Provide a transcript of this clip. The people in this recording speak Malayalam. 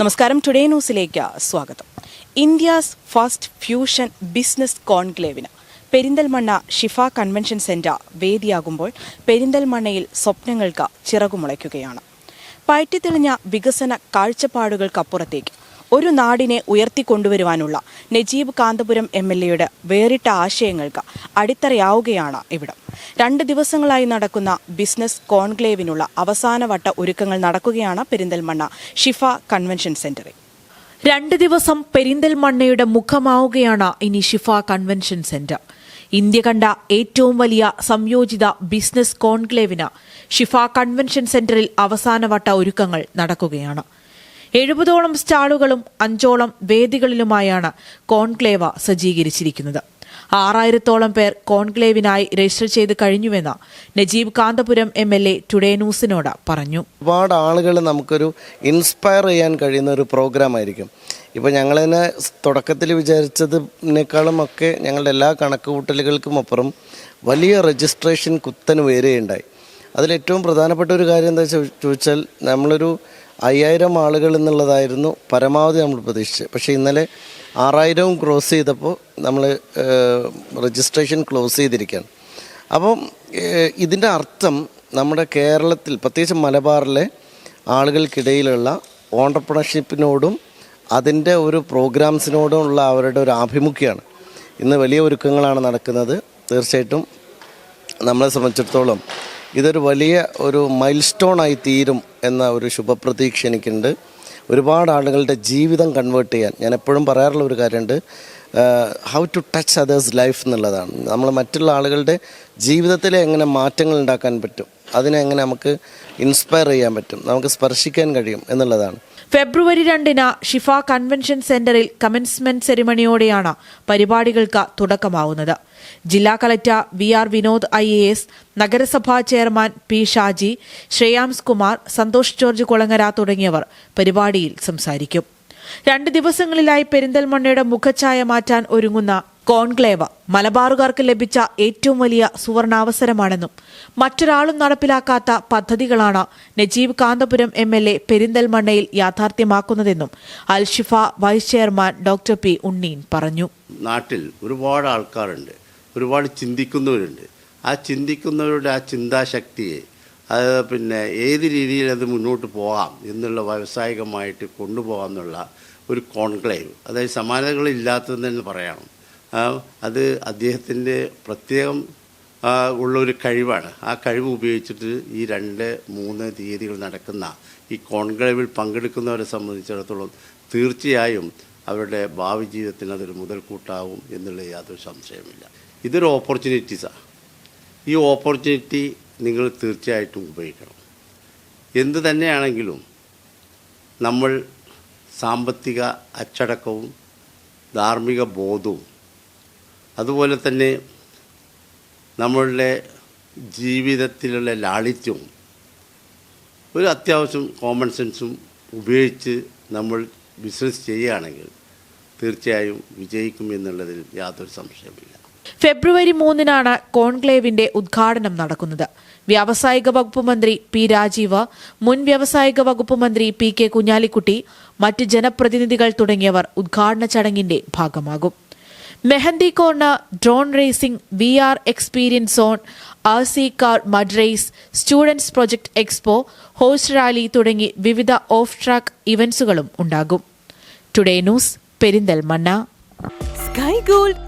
നമസ്കാരം. ടുഡേ ന്യൂസിലേക്ക് സ്വാഗതം. ഇന്ത്യാസ് ഫസ്റ്റ് ഫ്യൂഷൻ ബിസിനസ് കോൺക്ലേവിന്. പെരിന്തൽമണ്ണ ഷിഫ കൺവെൻഷൻ സെന്റർ വേദിയാകുമ്പോൾ പെരിന്തൽമണ്ണയിൽ സ്വപ്നങ്ങൾക്ക് ചിറകുമുളയ്ക്കുകയാണ്. പയറ്റിത്തെളിഞ്ഞ വികസന കാഴ്ചപ്പാടുകൾക്കപ്പുറത്തേക്ക് ഒരു നാടിനെ ഉയർത്തിക്കൊണ്ടുവരുവാനുള്ള നജീബ് കാന്തപുരം എം എൽ എയുടെ വേറിട്ട ആശയങ്ങൾക്ക് അടിത്തറയാവുകയാണ് ഇവിടം. രണ്ട് ദിവസങ്ങളായി നടക്കുന്ന ബിസിനസ് കോൺക്ലേവിനുള്ള അവസാനവട്ട ഒരുക്കങ്ങൾ നടക്കുകയാണ് പെരിന്തൽമണ്ണ ഷിഫ കൺവെൻഷൻ സെന്ററിൽ. രണ്ട് ദിവസം പെരിന്തൽമണ്ണയുടെ മുഖമാവുകയാണ് ഇനി ഷിഫ കൺവെൻഷൻ സെന്റർ. ഇന്ത്യ കണ്ട ഏറ്റവും വലിയ സംയോജിത ബിസിനസ് കോൺക്ലേവിന് ഷിഫ കൺവെൻഷൻ സെന്ററിൽ അവസാനവട്ട ഒരുക്കങ്ങൾ നടക്കുകയാണ്. എഴുപതോളം സ്റ്റാളുകളും അഞ്ചോളം വേദികളിലുമായാണ് കോൺക്ലേവ സജ്ജീകരിച്ചിരിക്കുന്നത്. ആറായിരത്തോളം പേർ കോൺക്ലേവിനായി രജിസ്റ്റർ ചെയ്ത് കഴിഞ്ഞുവെന്ന് Najeeb Kanthapuram M L A today ന്യൂസിനോട് പറഞ്ഞു. ഒരുപാട് ആളുകൾ നമുക്കൊരു ഇൻസ്പയർ ചെയ്യാൻ കഴിയുന്ന ഒരു പ്രോഗ്രാം ആയിരിക്കും. ഇപ്പോൾ ഞങ്ങളതിനെ തുടക്കത്തിൽ വിചാരിച്ചതിനേക്കാളും ഒക്കെ ഞങ്ങളുടെ എല്ലാ കണക്കുകൂട്ടലുകൾക്കും അപ്പുറം വലിയ രജിസ്ട്രേഷൻ കുത്തന് വരികയുണ്ടായി. അതിലേറ്റവും പ്രധാനപ്പെട്ട ഒരു കാര്യം എന്താ ചോദിച്ചാൽ നമ്മളൊരു അയ്യായിരം ആളുകൾ എന്നുള്ളതായിരുന്നു പരമാവധി നമ്മൾ പ്രതീക്ഷിച്ചത്. പക്ഷേ ഇന്നലെ ആറായിരവും ക്രോസ് ചെയ്തപ്പോൾ നമ്മൾ രജിസ്ട്രേഷൻ ക്ലോസ് ചെയ്തിരിക്കുകയാണ്. അപ്പം ഇതിന്റെ അർത്ഥം നമ്മുടെ കേരളത്തിൽ പ്രത്യേകിച്ച് മലബാറിലെ ആളുകൾക്കിടയിലുള്ള ഓണ്ടർപ്രണർഷിപ്പിനോടും അതിന്റെ ഒരു പ്രോഗ്രാംസിനോടുമുള്ള അവരുടെ ഒരു ആഭിമുഖ്യമാണ്. ഇന്ന് വലിയ ഒരുക്കങ്ങളാണ് നടക്കുന്നത്. തീർച്ചയായിട്ടും നമ്മളെ സംബന്ധിച്ചിടത്തോളം ഇതൊരു വലിയ ഒരു മൈൽ സ്റ്റോണായി തീരും എന്ന ഒരു ശുഭപ്രതീക്ഷ എനിക്കുണ്ട്. ഒരുപാട് ആളുകളുടെ ജീവിതം കൺവേർട്ട് ചെയ്യാൻ. ഞാൻ എപ്പോഴും പറയാറുള്ള ഒരു കാര്യമുണ്ട്. How to touch others life എന്നുള്ളതാണ്. നമ്മൾ മറ്റുള്ള ആളുകളുടെ ജീവിതത്തിൽ എങ്ങനെ മാറ്റങ്ങൾ ഉണ്ടാക്കാൻ പറ്റും അതിനെ എങ്ങനെ നമുക്ക് ഇൻസ്പയർ ചെയ്യാൻ പറ്റും നമുക്ക് സ്പർശിക്കാൻ കഴിയും എന്നുള്ളതാണ്. ഫെബ്രുവരി രണ്ടിന് ഷിഫ കൺവെൻഷൻ സെന്ററിൽ കമൻസ്മെന്റ് സെറിമണിയോടെയാണ് പരിപാടികൾക്ക് തുടക്കമാവുന്നത്. ജില്ലാ collector V R Vinod I A S നഗരസഭാ chairman P Shaji Shreyams Kumar Santhosh George Kulangara തുടങ്ങിയവർ പരിപാടിയിൽ സംസാരിക്കും. രണ്ട് ദിവസങ്ങളിലായി പെരിന്തൽമണ്ണയുടെ മുഖഛായ മാറ്റാൻ ഒരുങ്ങുന്ന കോൺക്ലേവ് മലബാറുകാർക്ക് ലഭിച്ച ഏറ്റവും വലിയ സുവർണാവസരമാണെന്നും മറ്റൊരാളും നടപ്പിലാക്കാത്ത പദ്ധതികളാണ് Najeeb Kanthapuram M L A പെരിന്തൽമണ്ണയിൽ യാഥാർത്ഥ്യമാക്കുന്നതെന്നും Alshifa vice chairman doctor P Unneen പറഞ്ഞു. നാട്ടിൽ ഒരുപാട് ആൾക്കാരുണ്ട്. ഒരുപാട് ചിന്തിക്കുന്നവരുണ്ട്. ആ ചിന്തിക്കുന്നവരുടെ ആ ചിന്താശക്തിയെ അത് പിന്നെ ഏത് രീതിയിൽ അത് മുന്നോട്ട് പോകാം എന്നുള്ള വ്യാവസായികമായിട്ട് കൊണ്ടുപോകാം എന്നുള്ള ഒരു കോൺക്ലേവ്. അതായത് സമാനതകളില്ലാത്തതെന്ന് തന്നെ പറയണം. അത് അദ്ദേഹത്തിന്റെ പ്രത്യേകം ഉള്ള ഒരു കഴിവാണ്. ആ കഴിവ് ഉപയോഗിച്ചിട്ട് ഈ രണ്ട് മൂന്ന് തീയതികൾ നടക്കുന്ന ഈ കോൺക്ലേവിൽ പങ്കെടുക്കുന്നവരെ സംബന്ധിച്ചിടത്തോളം തീർച്ചയായും അവരുടെ ഭാവി ജീവിതത്തിന് അതൊരു മുതൽക്കൂട്ടാവും എന്നുള്ള യാതൊരു സംശയമില്ല ഇതൊരു ഓപ്പർച്യൂണിറ്റീസാണ് ഈ ഓപ്പർച്യൂണിറ്റി നിങ്ങൾ തീർച്ചയായിട്ടും ഉപയോഗിക്കണം. എന്ത് തന്നെയാണെങ്കിലും നമ്മൾ സാമ്പത്തിക അച്ചടക്കവും ധാർമ്മിക ബോധവും അതുപോലെ തന്നെ നമ്മളുടെ ജീവിതത്തിലുള്ള ലാളിത്യവും ഒരു അത്യാവശ്യം കോമൺ സെൻസും ഉപയോഗിച്ച് നമ്മൾ ബിസിനസ് ചെയ്യുകയാണെങ്കിൽ തീർച്ചയായും വിജയിക്കും എന്നുള്ളതിൽ യാതൊരു സംശയമില്ല ഫെബ്രുവരി മൂന്നിനാണ് കോൺക്ലേവിന്റെ ഉദ്ഘാടനം നടക്കുന്നത്. വ്യാവസായിക വകുപ്പ് മന്ത്രി പി രാജീവ് മുൻ വ്യാവസായിക വകുപ്പ് മന്ത്രി പി കെ കുഞ്ഞാലിക്കുട്ടി മറ്റ് ജനപ്രതിനിധികൾ തുടങ്ങിയവർ ഉദ്ഘാടന ചടങ്ങിന്റെ ഭാഗമാകും. Mehndi corner drone racing V R experience zone R C car mud race students project expo horse rally തുടങ്ങി വിവിധ ഓഫ് ട്രാക്ക് ഇവന്റ്സുകളും ഉണ്ടാകും. Today news Perinthalmanna. Sky gold